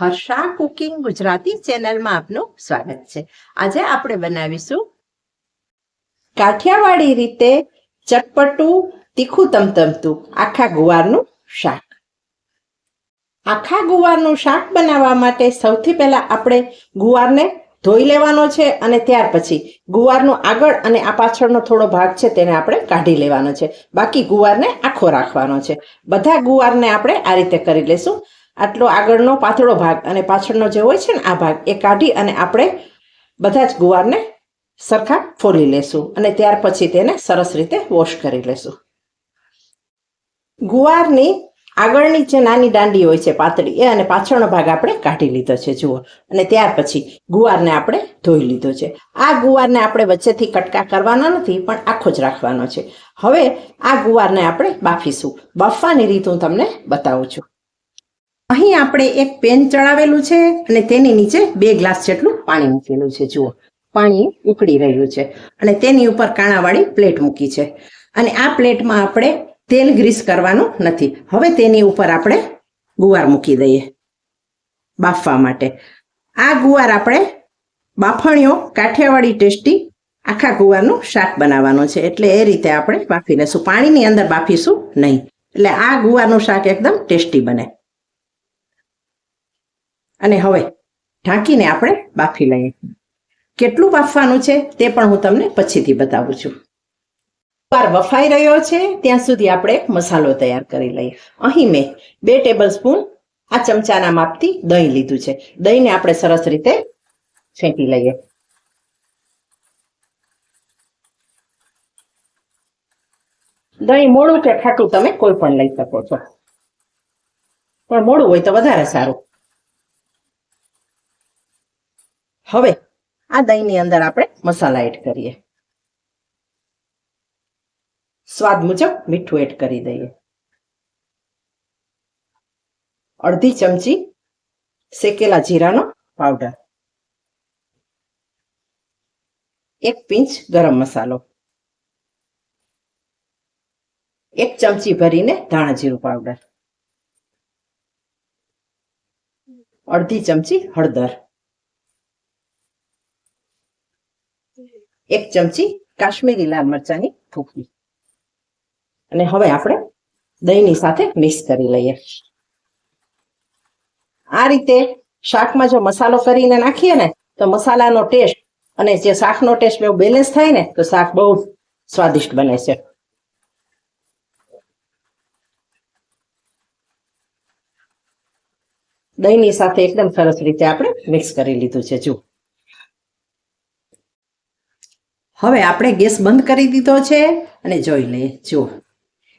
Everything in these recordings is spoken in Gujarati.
હર્ષા કુકિંગ ગુજરાતી ચેનલમાં આપનું સ્વાગત છે. આજે આપણે બનાવીશું કાઠિયાવાડી રીતે ચટપટું તીખું તમતમતું આખા ગુવારનું શાક. આખા ગુવારનું શાક બનાવવા માટે સૌથી પહેલા આપણે ગુવારને ધોઈ લેવાનો છે અને ત્યાર પછી ગુવારનો આગળ અને આ પાછળનો થોડો ભાગ છે તેને આપણે કાઢી લેવાનો છે. બાકી ગુવારને આખો રાખવાનો છે. બધા ગુવારને આપણે આ રીતે કરી લેશું. આટલો આગળનો પાતળો ભાગ અને પાછળનો જે હોય છે ને આ ભાગ, એ કાઢી અને આપણે બધા જ ગુવારને સરખા ફોલી લેશું અને ત્યાર પછી તેને સરસ રીતે વોશ કરી લેશું. ગુવારની આગળની જે નાની દાંડી હોય છે પાતળી, એ અને પાછળનો ભાગ આપણે કાઢી લીધો છે, જુઓ. અને ત્યાર પછી ગુવારને આપણે ધોઈ લીધો છે. આ ગુવારને આપણે વચ્ચેથી કટકા કરવાનો નથી, પણ આખો જ રાખવાનો છે. હવે આ ગુવારને આપણે બાફીશું. બાફવાની રીત હું તમને બતાવું છું. અહીં આપણે એક પેન ચડાવેલું છે અને તેની નીચે બે ગ્લાસ જેટલું પાણી મૂકેલું છે. જુઓ, પાણી ઉકળી રહ્યું છે અને તેની ઉપર કાણાવાળી પ્લેટ મૂકી છે. અને આ પ્લેટમાં આપણે તેલ ગ્રીસ કરવાનું નથી. હવે તેની ઉપર આપણે ગુવાર મૂકી દઈએ બાફવા માટે. આ ગુવાર આપણે બાફણીઓ કાઠિયાવાડી ટેસ્ટી આખા ગુવારનું શાક બનાવવાનું છે. એટલે એ રીતે આપણે બાફી લેશું પાણીની અંદર બાફીશું નહીં. એટલે આ ગુવારનું શાક એકદમ ટેસ્ટી બને. અને હવે ઢાંકીને આપણે બાફી લઈએ. કેટલું બાફવાનું છે તે પણ હું તમને પછીથી બતાવું છું. વાર બફાઈ રહ્યો છે, ત્યાં સુધી આપણે મસાલો તૈયાર કરી લઈએ. અહીં મેં બે ટેબલ સ્પૂન આ ચમચાના માપથી દહીં લીધું છે. દહીંને આપણે સરસ રીતે ફેંકી લઈએ. દહીં મોડું કે ખાટું તમે કોઈ પણ લઈ શકો છો. પણ મોડું હોય તો વધારે સારું. હવે આ દહીંની અંદર આપણે મસાલા એડ કરીએ. સ્વાદ મુજબ મીઠું એડ કરી દઈએ. અડધી ચમચી શેકેલા જીરાનો પાવડર એક પિંચ ગરમ મસાલો. એક ચમચી ભરીને ધાણા જીરું પાવડર અડધી ચમચી હળદર. એક ચમચી કાશ્મીરી લાલ મરચાની ફૂકવી અને હવે આપણે દહીંની સાથે મિક્સ કરી લઈએ. આ રીતે શાકમાં જો મસાલો કરીને નાખીએ ને, તો મસાલાનો ટેસ્ટ અને જે શાકનો ટેસ્ટ બહુ બેલેન્સ થાય ને, તો શાક બહુ સ્વાદિષ્ટ બને છે. દહીંની સાથે એકદમ સરસ રીતે આપણે મિક્સ કરી લીધું છે. જુઓ. હવે આપણે ગેસ બંધ કરી દીધો છે અને જોઈ લઈએ જુઓ.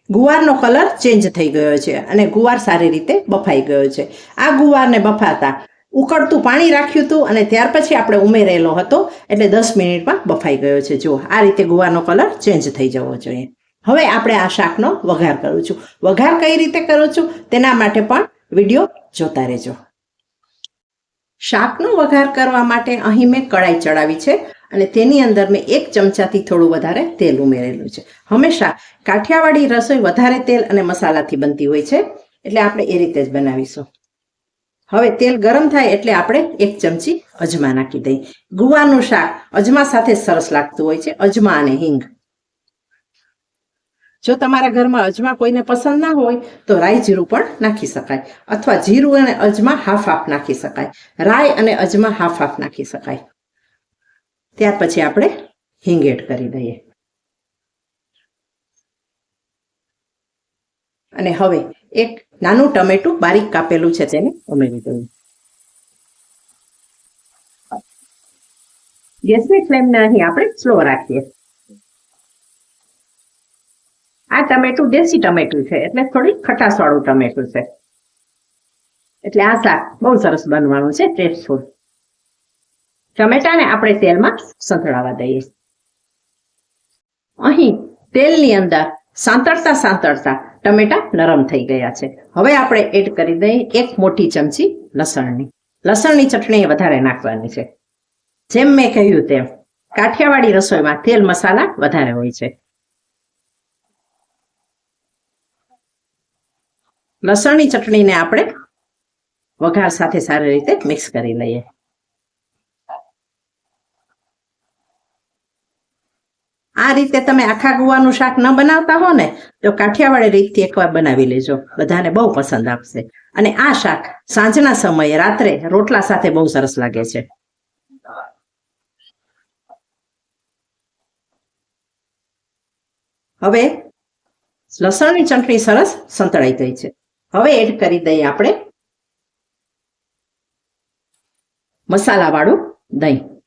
ગુવારનો કલર ચેન્જ થઈ ગયો છે અને ગુવાર સારી રીતે બફાઈ ગયો છે. આ ગુવારને બફાતા ઉકળતું પાણી રાખ્યું હતું અને ત્યાર પછી આપણે ઉમેરેલો હતો એટલે દસ મિનિટમાં બફાઈ ગયો છે. જુઓ, આ રીતે ગુવારનો કલર ચેન્જ થઈ જવો જોઈએ. હવે આપણે આ શાકનો વઘાર કરું છું વઘાર કઈ રીતે કરું છું તેના માટે પણ વીડિયો જોતા રહેજો. શાકનો વઘાર કરવા માટે અહીં મેં કડાઈ ચડાવી છે. અને તેની અંદર મેં એક ચમચાથી થોડું વધારે તેલ ઉમેરેલું છે. હંમેશા કાઠિયાવાડી રસોઈ વધારે તેલ અને મસાલાથી બનતી હોય છે, એટલે આપણે એ રીતે જ બનાવીશું. હવે તેલ ગરમ થાય એટલે આપણે એક ચમચી અજમા નાખી દઈએ. ગુવાનું શાક અજમા સાથે સરસ લાગતું હોય છે, અજમા અને હિંગ. જો તમારા ઘરમાં અજમા કોઈને પસંદ ના હોય, તો રાઈ જીરું પણ નાખી શકાય. અથવા જીરું અને અજમા હાફ હાફ નાખી શકાય. રાઈ અને અજમા હાફ હાફ નાખી શકાય. ત્યાર પછી આપણે હિંગ એડ કરી દઈએ. અને હવે એક નાનું ટમેટું બારીક કાપેલું છે તેને ઉમેરી દઈએ ગેસની ફ્લેમને અહીં આપણે સ્લો રાખીએ. આ ટમેટું દેશી ટમેટું છે, એટલે થોડી ખટાસવાળું ટમેટું છે. એટલે આ શાક બહુ સરસ બનવાનું છે, ટેસ્ટફુલ. ટમેટાને આપણે તેલમાં સંતળાવા દઈએ. અહીં તેલની અંદર સાંતળતા સાંતળતા ટમેટા નરમ થઈ ગયા છે. હવે આપણે એડ કરી દઈએ એક મોટી ચમચી લસણની. લસણની ચટણી વધારે નાખવાની છે. જેમ મેં કહ્યું તેમ કાઠિયાવાડી રસોઈમાં તેલ મસાલા વધારે હોય છે. લસણની ચટણીને આપણે વઘાર સાથે સારી રીતે મિક્સ કરી લઈએ. આ રીતે તમે આખા ગુવાનું શાક ન બનાવતા હો ને, તો કાઠિયાવાડી રીતથી એકવાર બનાવી લેજો. બધાને બહુ પસંદ આપશે અને આ શાક સાંજના સમયે, રાત્રે રોટલા સાથે બહુ સરસ લાગે છે. હવે લસણની ચટણી સરસ સંતળાઈ ગઈ છે. હવે એડ કરી દઈએ આપણે મસાલાવાળું દહીં.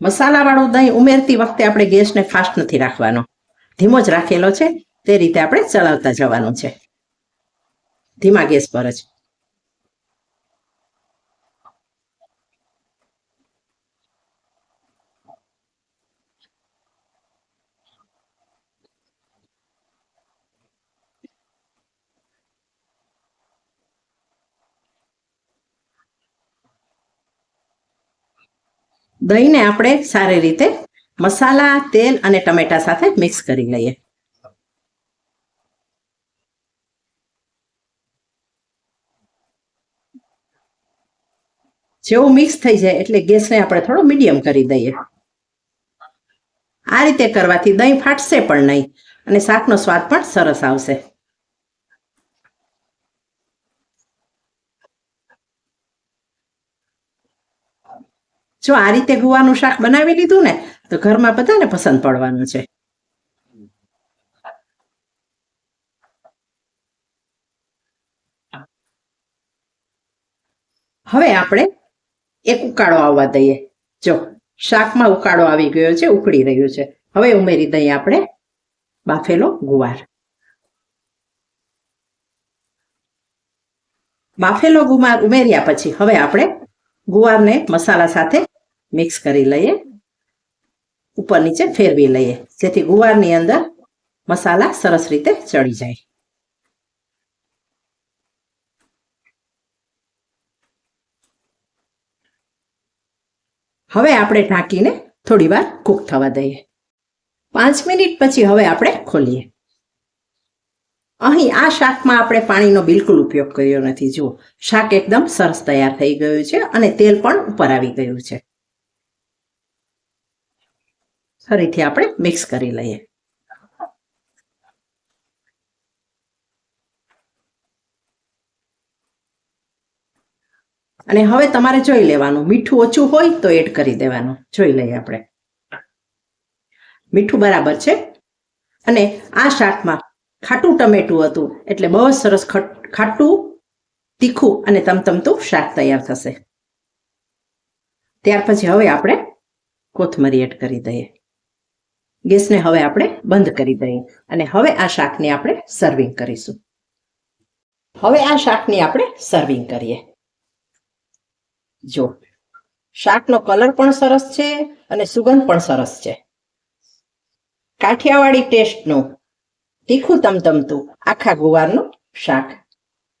મસાલા વાળું દહીં ઉમેરતી વખતે આપણે ગેસને ફાસ્ટ નથી રાખવાનો. ધીમો જ રાખેલો છે. તે રીતે આપણે ચલાવતા જવાનું છે. ધીમા ગેસ પર જ. દહીંને આપણે સારી રીતે મસાલા, તેલ અને ટમેટા સાથે મિક્સ કરી લઈએ. જેવું મિક્સ થઈ જાય એટલે ગેસને આપણે થોડો મીડિયમ કરી દઈએ. આ રીતે કરવાથી દહીં ફાટશે પણ નહીં અને શાકનો સ્વાદ પણ સરસ આવશે. જો આ રીતે ગુવાનું શાક બનાવી લીધું ને, તો ઘરમાં બધાને પસંદ પડવાનું છે. હવે આપણે એક ઉકાળો આવવા દઈએ. જો, શાકમાં ઉકાળો આવી ગયો છે, ઉકળી રહ્યો છે. હવે ઉમેરી દઈએ આપણે બાફેલો ગુવાર. બાફેલો ગુવાર ઉમેર્યા પછી હવે આપણે ગુવારને મસાલા સાથે મિક્સ કરી લઈએ. ઉપર નીચે ફેરવી લઈએ, જેથી ગુવારની અંદર મસાલા સરસ રીતે ચડી જાય. હવે આપણે ઢાંકીને થોડી વાર કૂક થવા દઈએ. પાંચ મિનિટ પછી હવે આપણે ખોલીએ. અહીં આ શાકમાં આપણે પાણીનો બિલકુલ ઉપયોગ કર્યો નથી. જુઓ, શાક એકદમ સરસ તૈયાર થઈ ગયું છે અને તેલ પણ ઉપર આવી ગયું છે. ફરીથી આપણે મિક્સ કરી લઈએ. અને હવે તમારે જોઈ લેવાનું, મીઠું ઓછું હોય તો એડ કરી દેવાનું. જોઈ લઈએ આપણે. મીઠું બરાબર છે. અને આ શાકમાં ખાટું ટમેટું હતું, એટલે બહુ જ સરસ ખાટું તીખું અને તમતમતું શાક તૈયાર થશે. ત્યાર પછી હવે આપણે કોથમરી એડ કરી દઈએ. ગેસને હવે આપણે બંધ કરી દઈએ અને હવે આ શાકને આપણે સર્વિંગ કરીશું. હવે આ શાકની આપણે સર્વિંગ કરીએ. જો, શાકનો કલર પણ સરસ છે અને સુગંધ પણ સરસ છે. કાઠિયાવાડી ટેસ્ટનું તીખું તમતમતું આખા ગુવારનું શાક.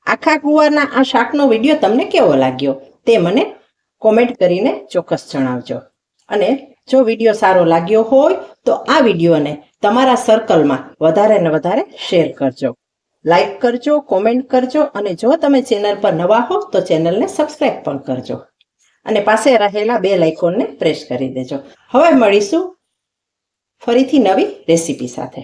આખા ગુવારના આ શાકનો વીડિયો તમને કેવો લાગ્યો તે મને કોમેન્ટ કરીને ચોક્કસ જણાવજો. અને જો વીડિયો સારો લાગ્યો હોય તો આ વિડીયોને તમારા સર્કલમાં વધારે ને વધારે શેર કરજો. લાઈક કરજો કોમેન્ટ કરજો અને જો તમે ચેનલ પર નવા હો તો ચેનલને સબસ્ક્રાઈબ પણ કરજો. અને પાસે રહેલા બે લાઇકોનને પ્રેસ કરી દેજો. હવે મળીશું ફરીથી નવી રેસીપી સાથે.